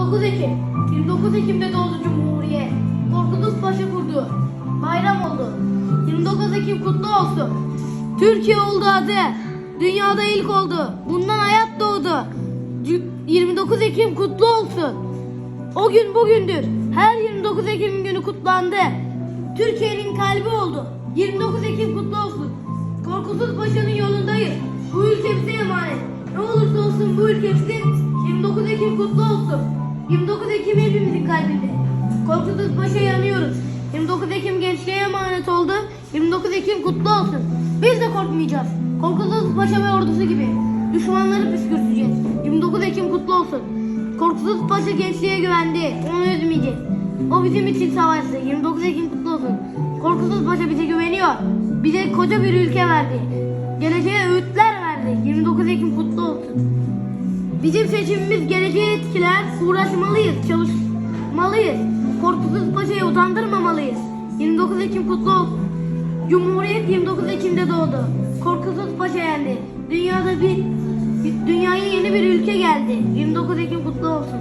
29 Ekim. 29 Ekim'de doğdu Cumhuriyet. Korkutuz Paşa kurdu. Bayram oldu. 29 Ekim kutlu olsun. Türkiye oldu adı. Dünyada ilk oldu. Bundan hayat doğdu. Cü- 29 Ekim kutlu olsun. O gün bugündür. Her 29 Ekim günü kutlandı. Türkiye'nin kalbi oldu. 29 Ekim kutlu olsun. Korkusuz Paşa'nın yolundayız. Bu ülke bize emanet. Ne olursa olsun bu ülke bizim. 29 Ekim kutlu olsun. 29 Ekim hepimizin kalbinde. Korkusuz Paşa yanıyoruz. 29 Ekim gençliğe emanet oldu. 29 Ekim kutlu olsun. Biz de korkmayacağız. Korkusuz Paşa ve ordusu gibi. Düşmanları püskürteceğiz. 29 Ekim kutlu olsun. Korkusuz Paşa gençliğe güvendi. Onu üzmeyeceğiz. O bizim için savaştı. 29 Ekim kutlu olsun. Korkusuz Paşa bize güveniyor. Bize koca bir ülke verdi. Geleceğe öğütler verdi. 29 Ekim kutlu olsun. Bizim seçimimiz geleceği etkiler. Uğraşmalıyız, çalışmalıyız. Korkusuz Paşa'yı utandırmamalıyız. 29 Ekim kutlu olsun. Cumhuriyet 29 Ekim'de doğdu. Korkusuz Paşa yendi. Dünyada bir dünyaya yeni bir ülke geldi. 29 Ekim kutlu olsun.